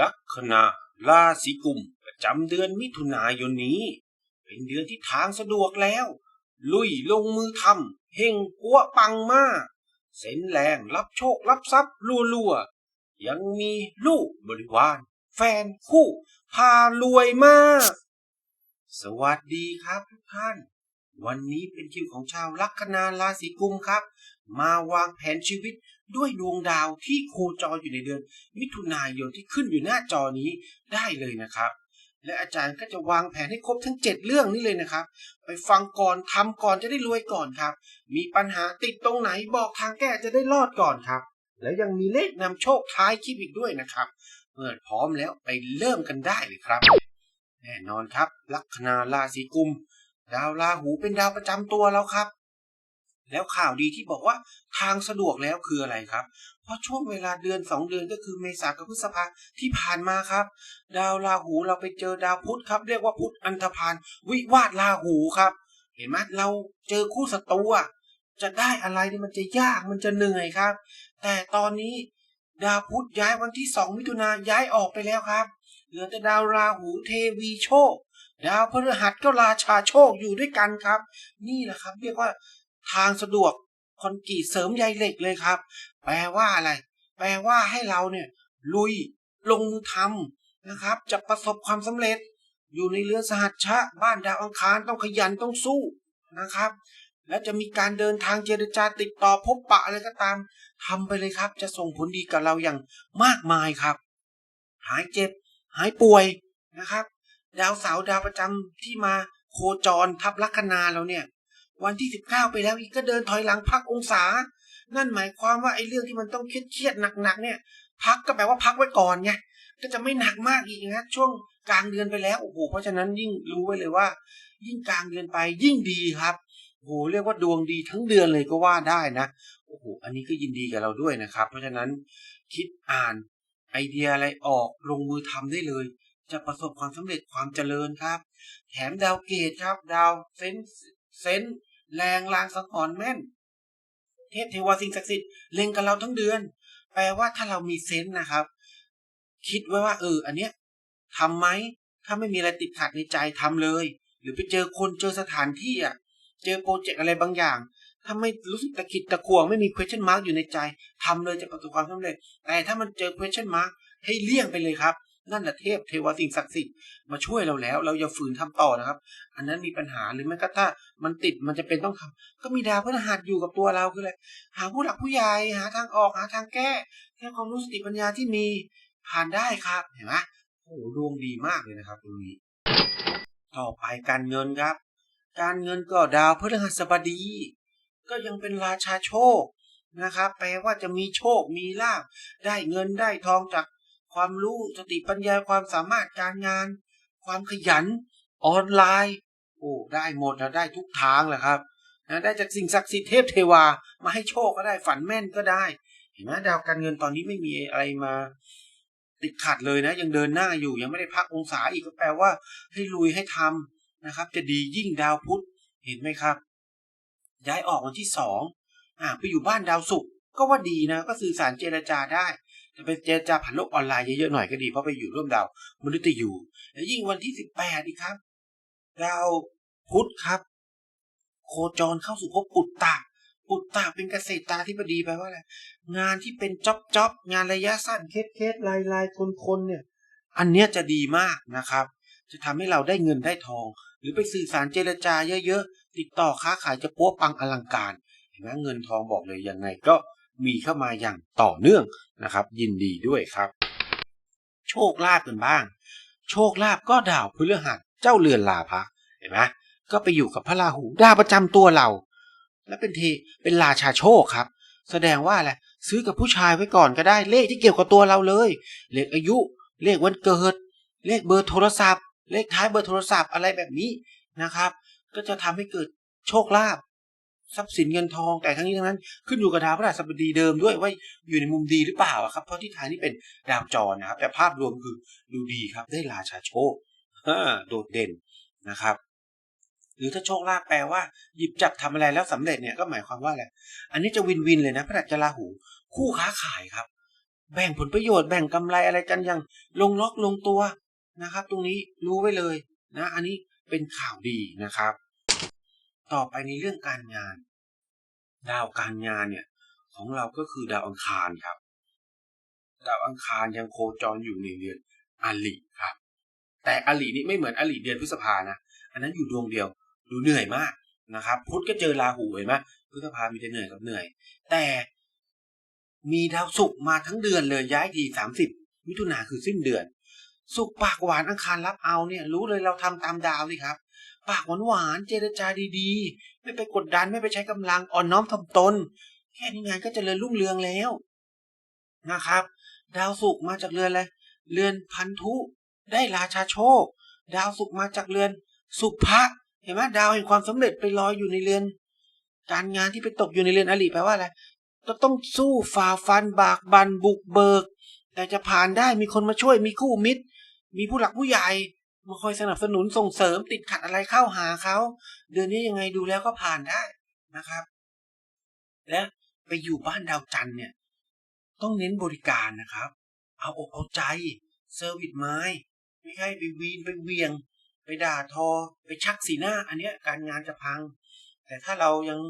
ลัคนาราศีกุมประจำเดือนมิถุนายนนี้ เป็นเดือนที่ทางสะดวกแล้ว ลุยลงมือทำเฮงปัวปังมาก เส้นแรงรับโชครับทรัพย์รัวๆ ยังมีลูกบริวาร แฟนคู่พารวยมาก สวัสดีครับทุกท่าน วันนี้เป็นคิวของชาวลัคนาราศีกุมครับ มาวางแผนชีวิต ด้วยดวงดาวที่โคจรอยู่ในเดือน มิถุนายนที่ขึ้นอยู่หน้าจอนี้ได้เลยนะครับ และอาจารย์ก็จะวางแผนให้ครบทั้ง 7 เรื่องนี้เลยนะครับ ไปฟังก่อนทำก่อนจะได้รวยก่อนครับ มีปัญหาติดตรงไหนบอกทางแก้จะได้รอดก่อนครับ แล้วยังมีเลขนำโชคท้ายคลิปอีกด้วยนะครับเมื่อพร้อมแล้วไปเริ่มกันได้เลยครับ แน่นอนครับ ลัคนาราศีกุม ดาวราหูเป็นดาวประจำตัวแล้วครับ แล้วข่าวดีที่บอกว่าทางสะดวกแล้วคืออะไรครับ เพราะช่วงเวลาเดือนสองเดือนก็คือเมษากับพฤษภาที่ผ่านมาครับ ดาวราหูเราไปเจอดาวพุธครับ เรียกว่าพุธอันธพาลวิวาทราหูครับ เห็นไหมเราเจอคู่ศัตรูจะได้อะไรนี่มันจะยากมันจะเหนื่อยครับ แต่ตอนนี้ดาวพุธย้ายวันที่สองมิถุนาย้ายออกไปแล้วครับเหลือแต่ดาวราหูเทวีโชคดาวพฤหัสก็ราชาโชคอยู่ด้วยกันครับ นี่แหละครับ เรียกว่า ทางสะดวกคอนกรีตเสริมใยเหล็กเลยครับ แปลว่าอะไร แปลว่าให้เราเนี่ยลุยลงมือทำนะครับ จะประสบความสำเร็จ อยู่ในเรือสหัชชะ บ้านดาวอังคารต้องขยันต้องสู้นะครับ และจะมีการเดินทางเจรจาติดต่อพบปะอะไรก็ตามทำไปเลยครับ จะส่งผลดีกับเราอย่างมากมายครับ หายเจ็บ หายป่วยนะครับ ดาวเสาร์ดาวประจำที่มาโคจรทับลัคนาเราเนี่ย วันที่สิบเก้าไปแล้วอีกก็เดินถอยหลังพักองศา นั่นหมายความว่าไอ้เรื่องที่มันต้องเครียดเครียดๆหนักๆเนี่ย พักก็แปลว่าพักไว้ก่อนไงก็จะไม่หนักมากอีกนะช่วงกลางเดือนไปแล้วโอ้โหเพราะฉะนั้นยิ่งรู้ไว้เลยว่า ยิ่งกลางเดือนไปยิ่งดีครับโอ้โหเรียกว่าดวงดีทั้งเดือนเลยก็ว่าได้นะโอ้โหอันนี้ก็ยินดีกับเราด้วยนะครับ เพราะฉะนั้นคิดอ่านไอเดียอะไรออกลงมือทำได้เลย จะประสบความสำเร็จความเจริญครับ แถมดาวเกตครับ ดาวเซน เซนแรงลางสังหรณ์แม่น เทพเทวาสิ่งศักดิ์สิทธิ์เล็งกับเราทั้งเดือน แปลว่าถ้าเรามีเซนนะครับ คิดไว้ว่า เออ อันเนี้ยทำไหมถ้าไม่มีอะไรติดขัดในใจทำเลย หรือไปเจอคนเจอสถานที่อะ เจอโปรเจกต์อะไรบางอย่าง ถ้าไม่รู้สึกตะขิดตะขวงไม่มี question mark อยู่ในใจทำเลยจะประสบความสำเร็จ แต่ถ้ามันเจอ question mark ให้เลี่ยงไปเลยครับ นั่นแหละเทพเทวาสิ่งศักดิ์สิทธิ์มาช่วยเราแล้ว เราอย่าฝืนทำต่อนะครับ อันนั้นมีปัญหาหรือไม่ก็ถ้ามันติดมันจะเป็นต้องทำก็มีดาวพฤหัสอยู่กับตัวเราคืออะไรหาผู้หลักผู้ใหญ่หาทางออกหาทางแก้แค่ความรู้สติปัญญาที่มีผ่านได้ครับเห็นไหมโอ้โหดวงดีมากเลยนะครับตรงนี้ ต่อไปการเงินครับ การเงินก็ดาวพฤหัสบดี ก็ยังเป็นราชาโชคนะครับ แปลว่าจะมีโชคมีลาภได้เงินได้ทองจาก ความรู้สติปัญญาความสามารถการงาน ความขยัน ออนไลน์ โอ้ได้หมดนะได้ทุกทางแหละครับนะได้จากสิ่งศักดิ์สิทธิ์เทพเทวามาให้โชคก็ได้ฝันแม่นก็ได้ เห็นไหมดาวการเงินตอนนี้ไม่มีอะไรมาติดขัดเลยนะ ยังเดินหน้าอยู่ยังไม่ได้พักองศาอีกก็แปลว่า ให้ลุยให้ทำนะครับ จะดียิ่งดาวพุธเห็นไหมครับ ย้ายออกวันที่สองอ่าไปอยู่บ้านดาวศุกร์ก็ว่าดีนะ ก็สื่อสารเจรจาได้ จะไปเจรจาผ่านโลกออนไลน์เยอะๆหน่อยก็ดีเพราะไปอยู่ร่วมดาวมนุษย์อยู่ แล้วยิ่งวันที่สิบแปดอีกครับ ดาวพุธครับ โคจรเข้าสู่ภพปุตตะปุตตะเป็นเกษตรตาธิบดีแปลว่าอะไรงานที่เป็นจ็อบจ็อบงานระยะสั้นเคสเคสลายลายคนคนเนี่ย อันเนี้ยจะดีมากนะครับ จะทำให้เราได้เงินได้ทอง หรือไปสื่อสารเจรจาเยอะๆ ติดต่อค้าขายจะปัวปังอลังการเห็นไหมเงินทองบอกเลยยังไงก็ มีเข้ามาอย่างต่อเนื่องนะครับ ยินดีด้วยครับ โชคลาภกันบ้าง โชคลาภก็ดาวพฤหัสเจ้าเรือนลาภะเห็นไหมก็ไปอยู่กับพระราหูดาวประจำตัวเรา และเป็นเทเป็นราชาโชคครับ แสดงว่าอะไรซื้อกับผู้ชายไว้ก่อนก็ได้เลขที่เกี่ยวกับตัวเราเลย เลขอายุ เลขวันเกิด เลขเบอร์โทรศัพท์ เลขท้ายเบอร์โทรศัพท์อะไรแบบนี้นะครับ ก็จะทำให้เกิดโชคลาภ ทรัพย์สินเงินทองแต่ทั้งนี้ทั้งนั้น ขึ้นอยู่กับดาวพฤหัสบดีเดิมด้วยว่าอยู่ในมุมดีหรือเปล่าครับ เพราะที่ทายนี่เป็นดาวจรนะครับ แต่ภาพรวมคือดูดีครับ ได้ราชาโชคอ่าโดดเด่นนะครับ หรือถ้าโชคลาภแปลว่า หยิบจับทำอะไรแล้วสำเร็จเนี่ยก็หมายความว่าอะไรอันนี้จะวินวินเลยนะพระราชราหู คู่ค้าขายครับ แบ่งผลประโยชน์แบ่งกำไรอะไรกันอย่างลงล็อกลงตัวนะครับ ตรงนี้รู้ไว้เลยนะ อันนี้เป็นข่าวดีนะครับ ต่อไปในเรื่องการงาน ดาวการงานเนี่ย ของเราก็คือดาวอังคารครับ ดาวอังคารยังโคจรอยู่ในเรือนอลิครับ แต่อลินี่ไม่เหมือนอลิเดือนพฤษภานะอันนั้นอยู่ดวงเดียวดูเหนื่อยมากนะครับพุธก็เจอราหูเห็นไหมพฤษภามีแต่เหนื่อยกับเหนื่อย แต่มีดาวศุกร์มาทั้งเดือนเลยย้ายทีสามสิบมิถุนาคือสิ้นเดือนสุกร์ปากหวานอังคารรับเอาเนี่ย รู้เลยเราทำตามดาวสิครับ ปากหวานหวานๆเจรจาดีๆ ไม่ไปกดดันไม่ไปใช้กำลังอ่อนน้อมถ่อมตน แค่นี้งานก็จเจริญรุ่งเรืองแล้วนะครับ ดาวศุกมาจากเรือนอะไรเรือนพันธุได้ราชาโชค ดาวศุกมาจากเรือนสุภะเห็นไหมดาวแห่งความสำเร็จไปลอยอยู่ในเรือน การงานที่ไปตกอยู่ในเรือนอริแปลว่าอะไรต้องสู้ฝ่าฟันบากบันบุกเบิก แต่จะผ่านได้มีคนมาช่วยมีคู่มิตร มีผู้หลักผู้ใหญ่ มาคอยสนับสนุนส่งเสริมติดขัดอะไรเข้าหาเขาเดือนนี้ยังไงดูแล้วก็ผ่านได้นะครับ และไปอยู่บ้านดาวจันทร์เนี่ย ต้องเน้นบริการนะครับ เอาอกเอาใจเซอร์วิสไม้ไม่ใช่ไปวีนไปเวียง ไปด่าทอ ไปชักสีหน้า อันเนี้ยการงานจะพัง แต่ถ้าเรายัง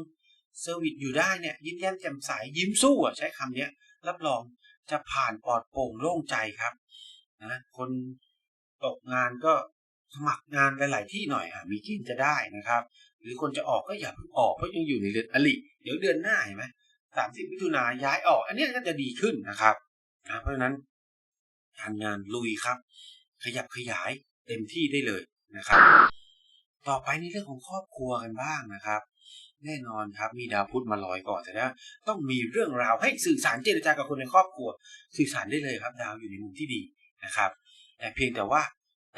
เซอร์วิสอยู่ได้เนี่ย ยิ้มแย้มแจ่มใสยิ้มสู้อะใช้คำเนี้ยรับรองจะผ่านปลอดโปร่งโล่งใจครับนะคน ตกงานก็สมัครงานหลาย ๆ ที่หน่อยอะมีเกินจะได้นะครับ หรือคนจะออกก็อย่าเพิ่งออกเพราะยังอยู่ในเดือนอลิเดี๋ยวเดือนหน้าเห็นไหมสามสิบมิถุนาย้ายออก อันนี้ก็จะดีขึ้นนะครับนะเพราะฉะนั้นกางานลุยครับ ขยับขยายเต็มที่ได้เลยนะครับ ต่อไปในเรื่องของครอบครัวกันบ้างนะครับ แน่นอนครับมีดาวพุธมาลอยก่อนแต่ว่าต้องมีเรื่องราวให้สื่อสารเจรจากับคนในครอบครัว สื่อสารได้เลยครับ ดาวอยู่ในมุมที่ดีนะครับ แต่เพียงแต่ว่า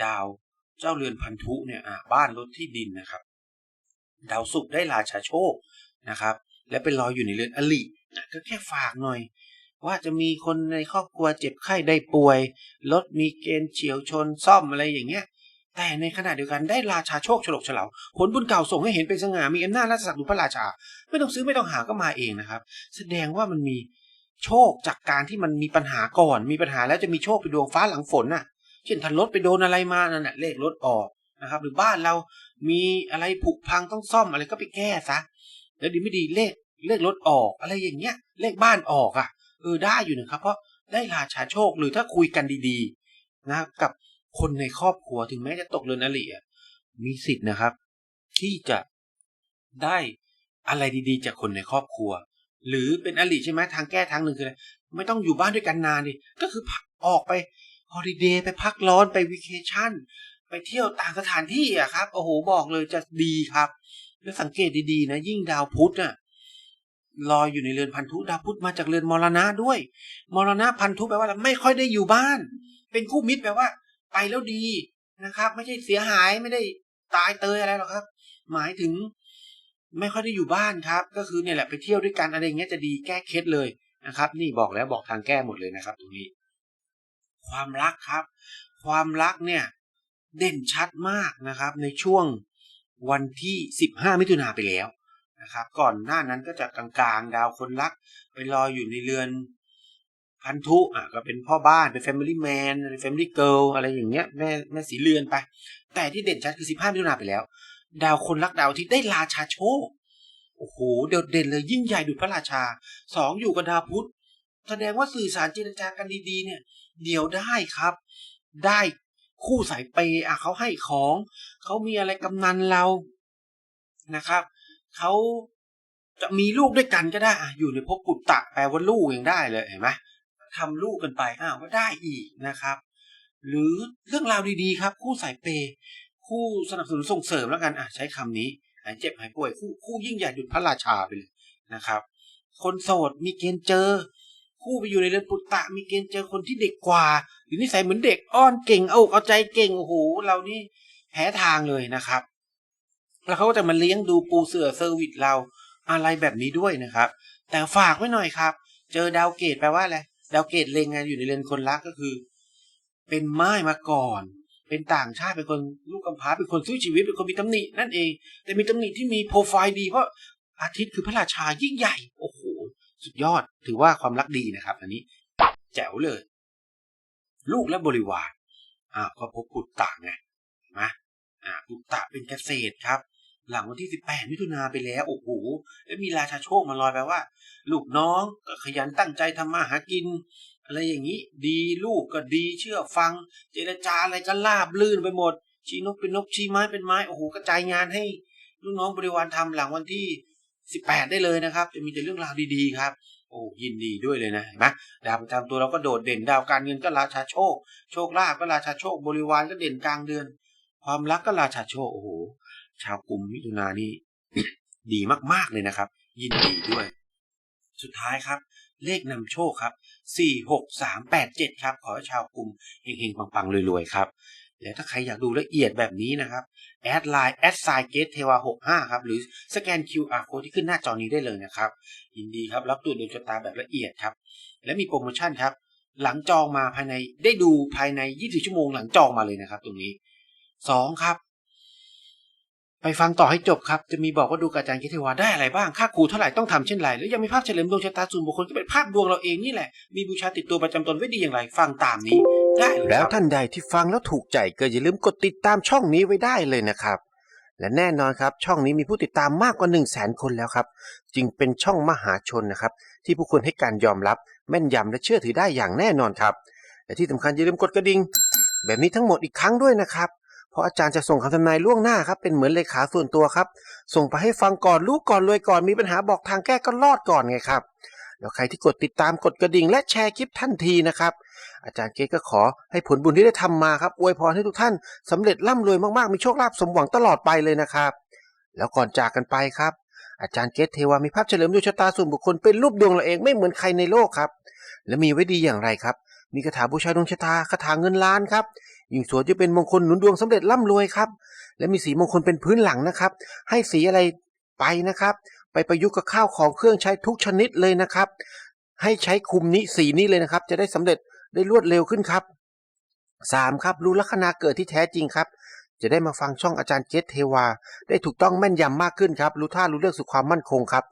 ดาวเจ้าเรือนพันธุเนี่ยบ้านรถที่ดินนะครับ ดาวศุกร์ได้ราชาโชคนะครับ และเป็นลอยอยู่ในเรือนอลิก็แค่ฝากหน่อย ว่าจะมีคนในครอบครัวเจ็บไข้ได้ป่วยรถมีเกณฑ์เฉียวชนซ่อมอะไรอย่างเงี้ยแต่ในขณะเดียวกันได้ราชาโชคฉลกเฉลาผลบุญเก่าส่งให้เห็นเป็นสง่ามีอำนาจราชศักดิ์หรือพระราชา ไม่ต้องซื้อไม่ต้องหาก็มาเองนะครับ แสดงว่ามันมีโชคจากการที่มันมีปัญหาก่อน มีปัญหาแล้วจะมีโชคไปดวงฟ้าหลังฝนน่ะ เช่นถ้ารถไปโดนอะไรมานั่นน่ะเลขรถออกนะครับ หรือบ้านเรามีอะไรผุพังต้องซ่อมอะไรก็ไปแก้ซะแล้วดีไม่ดีเลขเลขรถออกอะไรอย่างเงี้ย เลขบ้านออกอะเออได้อยู่นะครับ เพราะได้ราชาโชคหรือถ้าคุยกันดีๆนะกับคนในครอบครัวถึงแม้จะตกเรือนอริมีสิทธิ์นะครับ ที่จะได้อะไรดีๆ จากคนในครอบครัว หรือเป็นอริใช่ไหมทางแก้ทางหนึ่งคืออะไรไม่ต้องอยู่บ้านด้วยกันนานดิก็คือพักออกไป ฮอลิเดย์ไปพักร้อนไปวิเคชั่น ไปเที่ยวต่างสถานที่อะครับ โอ้โหบอกเลยจะดีครับแล้วสังเกตดีๆนะ ยิ่งดาวพุธน่ะลอยอยู่ในเรือนพันธุดาวพุธมาจากเรือนมรณะด้วย มรณะพันธุแปลว่าไม่ค่อยได้อยู่บ้าน เป็นคู่มิตรแปลว่า ไปแล้วดีนะครับ ไม่ใช่เสียหายไม่ได้ตายเตยอะไรหรอกครับ หมายถึง ไม่ค่อยได้อยู่บ้านครับ ก็คือเนี่ยแหละไปเที่ยวด้วยกันอะไรเงี้ยจะดีแก้เคล็ดเลยนะครับ นี่บอกแล้วบอกทางแก้หมดเลยนะครับ ตรงนี้ ความรักครับ ความรักเนี่ยเด่นชัดมากนะครับ ในช่วงวันที่ 15 มิถุนาไปแล้วนะครับ ก่อนหน้านั้นก็จะกลางๆ ดาวคนรัก ไปรออยู่ในเรือนพันธุอะก็เป็นพ่อบ้าน เป็น Family Man เป็น Family Girl อะไรอย่างเงี้ยแม่แม่สีเรือนไป แต่ที่เด่นชัดคือ 15 มิถุนาไปแล้ว ดาวคนรักดาวที่ได้ราชาโชคโอ้โหเด่นเด่นเลยยิ่งใหญ่ดุจพระราชาสองอยู่กับดาวพุธแสดงว่าสื่อสารเจรจากันดีๆเนี่ย เดี๋ยวได้ครับ ได้คู่สายเปย์อะเขาให้ของ เขามีอะไรกำนันเรานะครับเขาจะมีลูกด้วยกันก็ได้อะอยู่ในภพปุตตะแปลว่าลูกยังได้เลยเห็นไหมทำลูกกันไปอ้าวก็ได้อีกนะครับ หรือเรื่องราวดีๆครับ คู่สายเปย์คู่สนับสนุนส่งเสริมแล้วกันอะใช้คำนี้หายเจ็บหายป่วยคู่คู่ยิ่งใหญ่ดุจพระราชาไปเลยนะครับ คนโสดมีเกณฑ์เจอ คู่ไปอยู่ในเรือนปุตตะมีเกณฑ์เจอคนที่เด็กกว่า หรือนิสัยเหมือนเด็กอ้อนเก่งเอาเอาใจเก่งโอ้โหเรานี่แพ้ทางเลยนะครับ แล้วเขาก็จะมาเลี้ยงดูปูเสือเซอร์วิสเราอะไรแบบนี้ด้วยนะครับ แต่ฝากไว้หน่อยครับ เจอดาวเกตแปลว่าอะไรดาวเกตเลงงานอยู่ในเรือนคนรักก็คือ เป็นไม้มาก่อน เป็นต่างชาติเป็นคนลูกกำพร้าเป็นคนสู้ชีวิตเป็นคนมีตำหนินั่นเอง แต่มีตำหนิที่มีโปรไฟล์ดีเพราะอาทิตย์คือพระราชายิ่งใหญ่โอ้โห สุดยอดถือว่าความรักดีนะครับ อันนี้แจ๋วเลย ลูกและบริวารอ่าก็พบปุตตะไงเห็นไหมอ่าปุตตะเป็นเกษตรครับ หลังวันที่ 18 มิถุนาไปแล้วโอ้โหแล้วมีราชาโชคมาลอยไปลว่า ลูกน้องก็ขยันตั้งใจทำมาหากิน อะไรอย่างนี้ ดีลูกก็ดีเชื่อฟัง เจรจาอะไรก็ราบลื่นไปหมดชี้นกเป็นนกชี้ไม้เป็นไม้โอ้โหกระจายงานให้ลูกน้องบริวารทำหลังวันที่ 18 ได้เลยนะครับ จะมีแต่เรื่องราวดีๆครับโอ้ยินดีด้วยเลยนะเห็นไหมดาวประจำตัวเราก็โดดเด่นดาวการเงินก็ราชาโชค โชคลาภก็ราชาโชค บริวารก็เด่นกลางเดือน ความรักก็ราชาโชคโอ้โหชาวกลุ่มมิถุนานี่ดีมากๆเลยนะครับ ยินดีด้วย สุดท้ายครับ เลขนำโชคครับสี่หกสามแปดเจ็ดครับ ขอให้ชาวกลุ่มเฮงๆปังๆรวยๆครับ แล้วถ้าใครอยากดูละเอียดแบบนี้นะครับแอดไลน์แอดไซเกตเทวาหกห้าครับหรือสแกน QR code ที่ขึ้นหน้าจอนี้ได้เลยนะครับยินดีครับรับตรวจดวงชะตาแบบละเอียดครับ และมีโปรโมชั่นครับ หลังจองมาภายในได้ดูภายใน 24 ชั่วโมงหลังจองมาเลยนะครับ ตรงนี้สองครับ ไปฟังต่อให้จบครับ จะมีบอกว่าดูกาจารย์คิเทวาได้อะไรบ้างค่าครูเท่าไหร่ต้องทำเช่นไรแล้วยังมีภาพเฉลิมดวงชะตาส่วนบุคคลก็เป็นภาพดวงเราเองนี่แหละมีบูชาติดตัวประจำตนไว้ดีอย่างไร ฟังตามนี้ ได้แล้วท่านใดที่ฟังแล้วถูกใจก็อย่าลืมกดติดตามช่องนี้ไว้ได้เลยนะครับ และแน่นอนครับ ช่องนี้มีผู้ติดตามมากกว่า 1 0 0 0 0แสนคนแล้วครับ จึงเป็นช่องมหาชนนะครับ ที่ผู้คนให้การยอมรับ แม่นยำและเชื่อถือได้อย่างแน่นอนครับ และที่สำคัญอย่าลืมกดกระดิ่งแบบนี้ทั้งหมดอีกครั้งด้วยนะครับ เพราะอาจารย์จะส่งคำทำนายล่วงหน้าครับ เป็นเหมือนเลขาส่วนตัวครับ ส่งไปให้ฟังก่อนรู้ก่อนรวยก่อนมีปัญหาบอกทางแก้ก็รอดก่อนไงครับ แล้วใครที่กดติดตามกดกระดิ่งและแชร์คลิปทันทีนะครับ อาจารย์เกตก็ขอให้ผลบุญที่ได้ทำมาครับอวยพรให้ทุกท่านสำเร็จร่ำรวยมากๆ มีโชคลาภสมหวังตลอดไปเลยนะครับ แล้วก่อนจากกันไปครับ อาจารย์เกตเทวามีภาพเฉลิมดวงชะตาส่วนบุคคลเป็นรูปดวงเราเองไม่เหมือนใครในโลกครับ และมีไว้ดีอย่างไรครับ มีคาถาบูชาดวงชะตาคาถาเงินล้านครับยิ่งสวยจะเป็นมงคลหนุนดวงสำเร็จร่ำรวยครับและมีสีมงคลเป็นพื้นหลังนะครับ ให้สีอะไรไปนะครับ ไปประยุกต์กับข้าวของเครื่องใช้ทุกชนิดเลยนะครับ ให้ใช้คุมนี้สีนี้เลยนะครับ จะได้สำเร็จ ได้รวดเร็วขึ้นครับสามครับ รู้ลัคนาเกิดที่แท้จริงครับ จะได้มาฟังช่องอาจารย์เกตเทวา ได้ถูกต้องแม่นยำมากขึ้นครับ รู้ท่ารู้เรื่องสู่ความมั่นคงครับ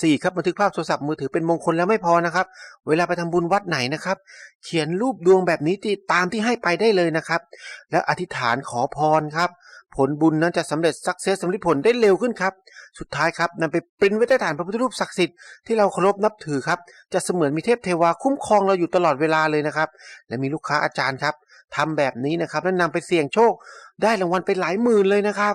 สี่ครับบันทึกภาพโทรศัพท์มือถือเป็นมงคลแล้วไม่พอนะครับ เวลาไปทำบุญวัดไหนนะครับ เขียนรูปดวงแบบนี้ที่ตามที่ให้ไปได้เลยนะครับ แล้วอธิษฐานขอพรครับ ผลบุญนั้นจะสำเร็จสักเซสสำเร็จผลได้เร็วขึ้นครับ สุดท้ายครับนำไปปริ้นไว้ใต้ฐานพระพุทธรูปศักดิ์สิทธิ์ที่เราเคารพนับถือครับ จะเสมือนมีเทพเทวาคุ้มครองเราอยู่ตลอดเวลาเลยนะครับ และมีลูกค้าอาจารย์ครับทำแบบนี้นะครับแล้วนำไปเสี่ยงโชค ได้รางวัลไปหลายหมื่นเลยนะครับ